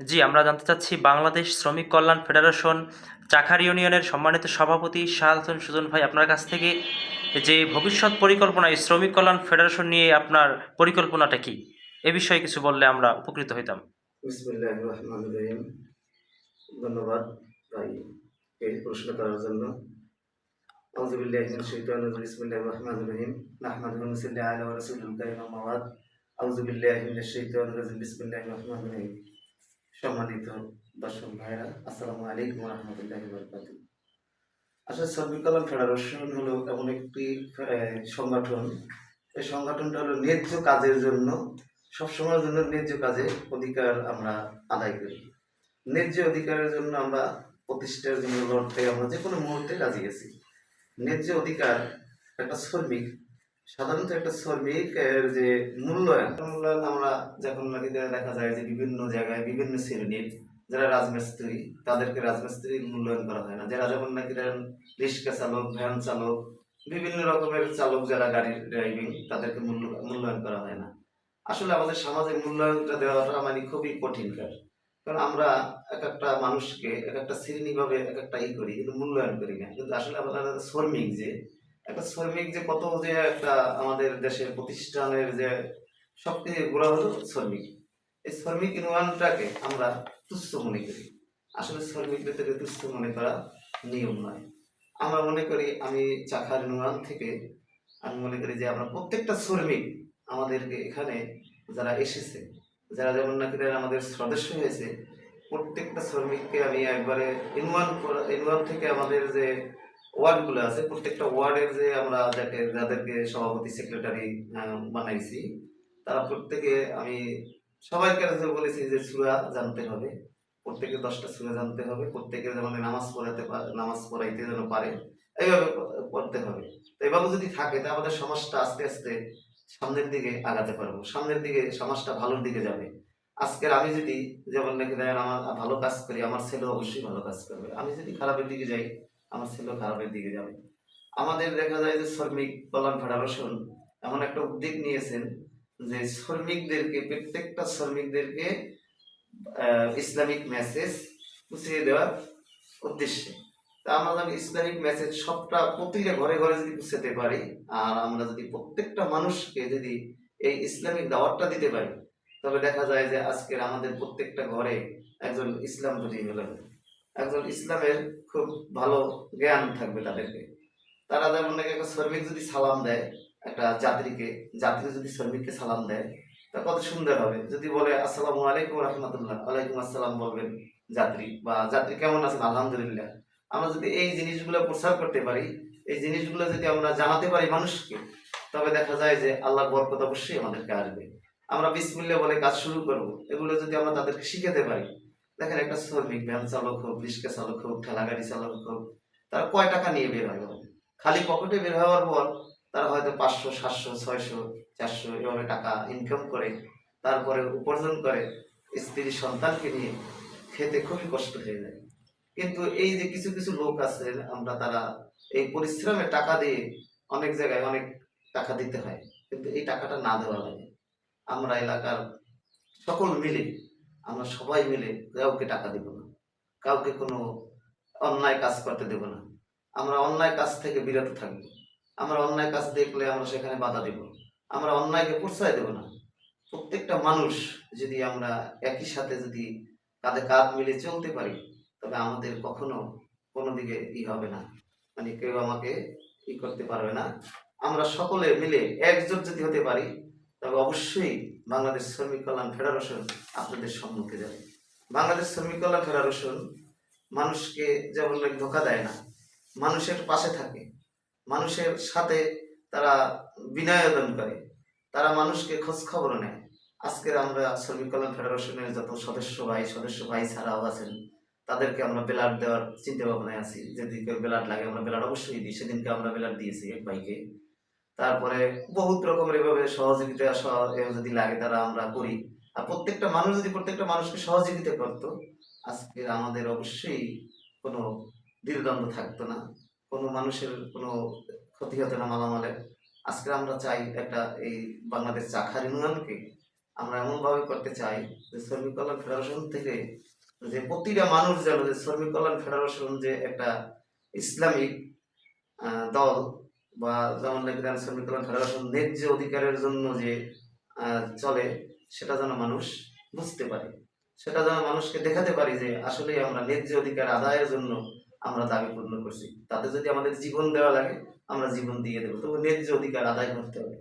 জি, আমরা জানতে চাচ্ছি বাংলাদেশ শ্রমিক কল্যাণ ফেডারেশন চাখার ইউনিয়নের সম্মানিত সভাপতি শাহ সুজন ভাই, আপনার কাছ থেকে যে ভবিষ্যৎ পরিকল্পনা, এই শ্রমিক কল্যাণ ফেডারেশন নিয়ে আপনার পরিকল্পনাটা কি? এ বিষয়ে কিছু বললে আমরা উপকৃত হইতাম। ধন্যবাদ এই প্রশ্ন করার জন্য। সম্মানিত দর্শক ভাইরা আসসালামু আলাইকুম রাহমাতুল্লাহি আসলে শ্রমিক কল্যাণ ফেডারেশন হলো এমন একটি সংগঠন। এই সংগঠনটা হলো ন্যায্য কাজের জন্য, সবসময়ের জন্য ন্যায্য কাজে অধিকার আমরা আদায় করি। ন্যায্য অধিকারের জন্য আমরা প্রতিষ্ঠার জন্য লড়তে আমরা যে কোনো মুহূর্তে রাজি আছি। ন্যায্য অধিকার একটা শ্রমিক সাধারণত একটা শ্রমিক, এর যে মূল্যায়ন মূল্যায়ন আমরা যখন নাকি দেখা যায় যে বিভিন্ন জায়গায় বিভিন্ন শ্রেণির যারা রাজমিস্ত্রি, তাদেরকে রাজমিস্ত্রি মূল্যায়ন করা হয় না। যারা যেমন নাকি রিক্সা চালক, ভ্যান চালক, বিভিন্ন রকমের চালক যারা গাড়ির ড্রাইভিং, তাদেরকে মূল্য, মূল্যায়ন করা হয় না। আসলে আমাদের সমাজে মূল্যায়নটা দেওয়াটা মানে খুবই কঠিন কাজ। কারণ আমরা এক একটা মানুষকে এক একটা শ্রেণীভাবে এক একটা ই করি, কিন্তু মূল্যায়ন করি না। কিন্তু আসলে আমাদের শ্রমিক যে একটা শ্রমিক যে কত যে একটা আমাদের দেশের প্রতিষ্ঠানের যে সবথেকে গোড়া হলো শ্রমিক। এই শ্রমিক ইউনিয়নটাকে আমরা তুচ্ছ মনে করি। আসলে শ্রমিকদের থেকে তুচ্ছ মনে করা নিয়ম নয়। আমরা মনে করি আমি চাখার ইউনিয়ন থেকে আমি মনে করি যে আমরা প্রত্যেকটা শ্রমিক আমাদেরকে এখানে যারা এসেছে, যারা যেমন নাকি আমাদের সদস্য হয়েছে, প্রত্যেকটা শ্রমিককে আমি একবারে ইনওয়ান ইনওয়ান থেকে আমাদের যে ওয়ার্ডগুলো আছে। প্রত্যেকটা ওয়ার্ডের যে আমরা যাকে, যাদেরকে সভাপতি সেক্রেটারি বানাইছি, তারা প্রত্যেকে আমি সবাইকে কাছে বলেছি যে সুরা জানতে হবে। প্রত্যেকে দশটা সুরা জানতে হবে। প্রত্যেকে যেমন নামাজ পড়াতে নামাজ পড়াইতে যেন পারে, এইভাবে পড়তে হবে। তো এভাবে যদি থাকে, তা আমাদের সমাজটা আস্তে আস্তে সামনের দিকে আগাতে পারব। সামনের দিকে সমাজটা ভালোর দিকে যাবে। আজকের আমি যদি, যেমন নাকি আমার ভালো কাজ করি, আমার ছেলে অবশ্যই ভালো কাজ করবে। আমি যদি খারাপের দিকে যাই আমার ছেলেও খারাপের দিকে যাবে। আমাদের দেখা যায় যে শ্রমিক কল্যাণ ফেডারেশন এমন একটা উদ্যোগ নিয়েছেন যে শ্রমিকদেরকে, প্রত্যেকটা শ্রমিকদেরকে ইসলামিক মেসেজ পুছিয়ে দেওয়ার উদ্দেশ্যে। তা আমরা যদি ইসলামিক মেসেজ সবটা প্রতিটা ঘরে ঘরে যদি পৌঁছাতে পারি, আর আমরা যদি প্রত্যেকটা মানুষকে যদি এই ইসলামিক দাওয়াতটা দিতে পারি, তবে দেখা যায় যে আজকের আমাদের প্রত্যেকটা ঘরে একজন ইসলাম বুঝি হলেন। একজন ইসলামের খুব ভালো জ্ঞান থাকবে তাদেরকে। তারা যেমন নাকি একটা শ্রমিক যদি সালাম দেয়, একটা যাত্রীকে যাত্রী যদি শ্রমিককে সালাম দেয়, তা কত সুন্দর হবে। যদি বলে, আসসালামু আলাইকুম রহমতুল্লাহ, ওয়ালাইকুম আসসালাম বলবেন যাত্রী বা যাত্রী কেমন আছেন? আলহামদুলিল্লাহ। আমরা যদি এই জিনিসগুলো প্রচার করতে পারি, এই জিনিসগুলো যদি আমরা জানাতে পারি মানুষকে, তবে দেখা যায় যে আল্লাহর বরকত অবশ্যই আমাদেরকে আসবে। আমরা বিসমিল্লা বলে কাজ শুরু করব। এগুলো যদি আমরা তাদেরকে শিখাতে পারি দেখেন একটা শ্রমিক, ভ্যান চালক হোক, রিক্সা চালক হোক ঠেলা গাড়ি চালক হোক, তারা কয় টাকা নিয়ে বের হয়? খালি পকেটে বের হওয়ার পর তারা হয়তো পাঁচশো, সাতশো, ছয়শো, চারশো এভাবে টাকা ইনকাম করে, তারপরে উপার্জন করে, স্ত্রী সন্তানকে নিয়ে খেতে খুবই কষ্ট হয়ে যায় কিন্তু এই যে কিছু কিছু লোক আছে, আমরা তারা এই পরিশ্রমে টাকা দিয়ে অনেক জায়গায় অনেক টাকা দিতে হয়, কিন্তু এই টাকাটা না দেওয়া লাগে আমরা এলাকার সকল মিলে আমরা সবাই মিলে কাউকে টাকা দেব না, কাউকে কোনো অন্যায় কাজ করতে দেব না। আমরা অন্যায় কাজ থেকে বিরত থাকব। আমরা অন্যায় কাজ দেখলে আমরা সেখানে বাধা দেব। আমরা অন্যায়কে প্রশ্রয় দেব না। প্রত্যেকটা মানুষ যদি আমরা একই সাথে যদি কাঁধে কাঁধ মিলে চলতে পারি, তবে আমাদের কখনো কোনো দিকে ই হবে না। মানে কেউ আমাকে ই করতে পারবে না। আমরা সকলে মিলে একজোট যদি হতে পারি তবে অবশ্যই বাংলাদেশ শ্রমিক কল্যাণ ফেডারেশন আপনাদের সম্মুখে যাবে। বাংলাদেশ শ্রমিক কল্যাণ ফেডারেশন মানুষকে যেমন ধোকা দেয় না, মানুষের পাশে থাকে, মানুষের সাথে তারা বিনয়োদন করে, তারা মানুষকে খোঁজ খবর নেয়। আজকের আমরা শ্রমিক কল্যাণ ফেডারেশনের যত সদস্য ভাই সদস্য ভাই ছাড়াও আছেন, তাদেরকে আমরা ব্লাড দেওয়ার চিন্তা ভাবনায় আছি। যদি কেউ ব্লাড লাগে আমরা ব্লাড অবশ্যই দিই, সেদিনকে আমরা ব্লাড দিয়েছি এক ভাইকে। তারপরে বহুত রকমের এভাবে সহযোগিতা সহ- যদি লাগে তারা আমরা করি। আর প্রত্যেকটা মানুষ যদি প্রত্যেকটা মানুষকে সহযোগিতা করতো, আজকে আমাদের অবশ্যই কোনো দ্বিধাদ্বন্দ্ব থাকতো না। কোনো মানুষের কোনো ক্ষতি হতো না মালামালের আজকে আমরা চাই একটা এই বাংলাদেশ চাখার ইউনিয়নকে আমরা এমনভাবে করতে চাই যে শ্রমিক কল্যাণ ফেডারেশন থেকে যে প্রতিটা মানুষ যেন যে শ্রমিক কল্যাণ ফেডারেশন যে একটা ইসলামিক দল বা যেমন নাকি যেন শ্রমিক কল্যাণ ফেডারেশন ন্যায্য অধিকারের জন্য যে চলে, সেটা যেন মানুষ বুঝতে পারে। সেটা যেন মানুষকে দেখাতে পারি যে আসলে আমরা ন্যায্য অধিকার আদায়ের জন্য আমরা দাবি পূর্ণ করছি। তাতে যদি আমাদের জীবন দেওয়া লাগে, আমরা জীবন দিয়ে দেবো। তবু ন্যায্য অধিকার আদায় করতে হবে।